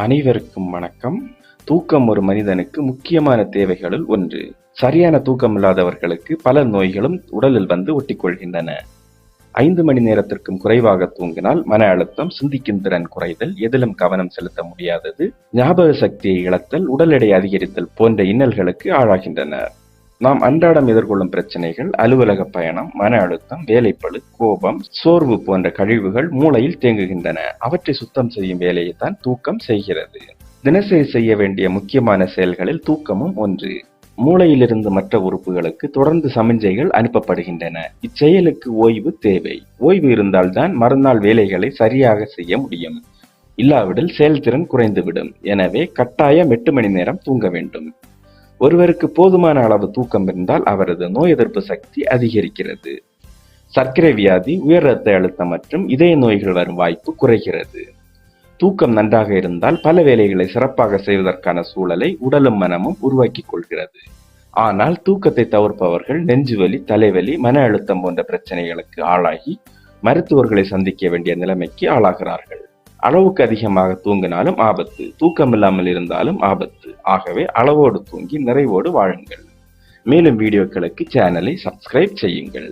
அனைவருக்கும் வணக்கம். தூக்கம் ஒரு மனிதனுக்கு முக்கியமான தேவைகளில் ஒன்று. சரியான தூக்கம் இல்லாதவர்களுக்கு பல நோய்களும் உடலில் வந்து ஒட்டிக்கொள்கின்றன. ஐந்து மணி நேரத்திற்கும் குறைவாக தூங்கினால் மன அழுத்தம் சிந்திக்கும் திறன் குறைதல் எதிலும் கவனம் செலுத்த முடியாதது ஞாபக சக்தியை இழத்தல் உடல் எடை அதிகரித்தல் போன்ற இன்னல்களுக்கு ஆளாகின்றனர். நாம் அன்றாடம் எதிர்கொள்ளும் பிரச்சனைகள் அலுவலக பயணம் மன அழுத்தம் வேலைப்பழு கோபம் சோர்வு போன்ற கழிவுகள் மூளையில் தேங்குகின்றன. அவற்றை சுத்தம் செய்யும் வேலையை தான் தூக்கம் செய்கிறது. தினசரி செய்ய வேண்டிய முக்கியமான செயல்களில் தூக்கமும் ஒன்று. மூளையிலிருந்து மற்ற உறுப்புகளுக்கு தொடர்ந்து சமிஞ்சைகள் அனுப்பப்படுகின்றன. இச்செயலுக்கு ஓய்வு தேவை. ஓய்வு இருந்தால்தான் மறுநாள் வேலைகளை சரியாக செய்ய முடியும். இல்லாவிடில் செயல்திறன் குறைந்துவிடும். எனவே கட்டாயம் எட்டு மணி நேரம் தூங்க வேண்டும். ஒருவருக்கு போதுமான அளவு தூக்கம் இருந்தால் அவரது நோய் எதிர்ப்பு சக்தி அதிகரிக்கிறது. சர்க்கரை வியாதி உயர் இரத்த அழுத்தம் மற்றும் இதய நோய்கள் வரும் வாய்ப்பு குறைகிறது. தூக்கம் நன்றாக இருந்தால் பல வேலைகளை சிறப்பாக செய்வதற்கான சூழலை உடலும் மனமும் உருவாக்கிக் கொள்கிறது. ஆனால் தூக்கத்தை தவிர்ப்பவர்கள் நெஞ்சுவலி தலைவலி மன அழுத்தம் போன்ற பிரச்சனைகளுக்கு ஆளாகி மருத்துவர்களை சந்திக்க வேண்டிய நிலைமைக்கு ஆளாகிறார்கள். அளவுக்கு அதிகமாக தூங்கினாலும் ஆபத்து. தூக்கம் இல்லாமல் இருந்தாலும் ஆபத்து. ஆகவே அளவோடு தூங்கி நிறைவோடு வாழுங்கள். மேலும் வீடியோக்களுக்கு சேனலை சப்ஸ்கிரைப் செய்யுங்கள்.